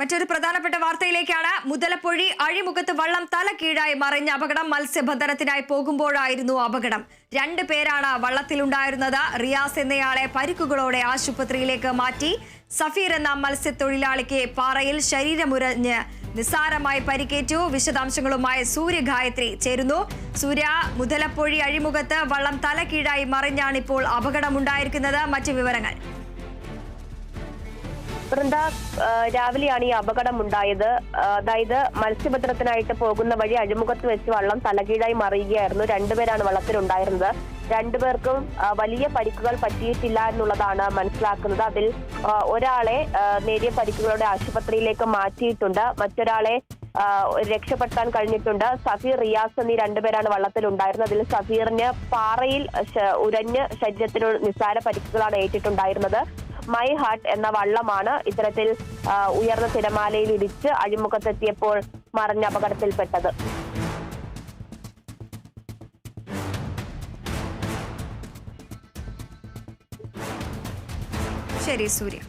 മറ്റൊരു പ്രധാനപ്പെട്ട വാർത്തയിലേക്കാണ് മുതലപ്പൊഴി അഴിമുഖത്ത് വള്ളം തല കീഴായി മറിഞ്ഞ അപകടം മത്സ്യബന്ധനത്തിനായി പോകുമ്പോഴായിരുന്നു അപകടം. രണ്ട് പേരാണ് വള്ളത്തിലുണ്ടായിരുന്നത്. റിയാസ് എന്നയാളെ പരിക്കുകളോടെ ആശുപത്രിയിലേക്ക് മാറ്റി. സഫീർ എന്ന മത്സ്യത്തൊഴിലാളിക്ക് പാറയിൽ ശരീരമുരഞ്ഞ് നിസ്സാരമായി പരിക്കേറ്റു. വിശദാംശങ്ങളുമായി സൂര്യ ഗായത്രി ചേരുന്നു. സൂര്യ മുതലപ്പൊഴി അഴിമുഖത്ത് വള്ളം തല കീഴായി മറിഞ്ഞാണിപ്പോൾ അപകടമുണ്ടായിരിക്കുന്നത്. മറ്റു വിവരങ്ങൾ. വൃന്ദ രാവിലെയാണ് ഈ അപകടം ഉണ്ടായത് അതായത് മത്സ്യബന്ധനത്തിനായിട്ട് പോകുന്ന വഴി അഴിമുഖത്ത് വെച്ച് വള്ളം തലകീഴായി മറിയുകയായിരുന്നു രണ്ടുപേരാണ് വള്ളത്തിലുണ്ടായിരുന്നത്. രണ്ടുപേർക്കും വലിയ പരിക്കുകൾ പറ്റിയിട്ടില്ല എന്നുള്ളതാണ് മനസ്സിലാക്കുന്നത്. അതിൽ ഒരാളെ നേരിയ പരിക്കുകളോടെ ആശുപത്രിയിലേക്ക് മാറ്റിയിട്ടുണ്ട്. മറ്റൊരാളെ രക്ഷപ്പെടുത്താൻ കഴിഞ്ഞിട്ടുണ്ട്. സഫീർ റിയാസ് എന്നീ രണ്ടുപേരാണ് വള്ളത്തിലുണ്ടായിരുന്നത്. അതിൽ സഫീറിന് പാറയിൽ ഉരഞ്ഞ് ശരീരത്തിന് നിസ്സാര പരിക്കുകളാണ് ഏറ്റിട്ടുണ്ടായിരുന്നത്. മൈ ഹാർട്ട് എന്ന വള്ളമാണ് ഇത്തരത്തിൽ ഉയർന്ന തിരമാലയിൽ ഇടിച്ച് അഴിമുഖത്തെത്തിയപ്പോൾ മറിഞ്ഞ അപകടത്തിൽപ്പെട്ടത്. ശരി സൂര്യ.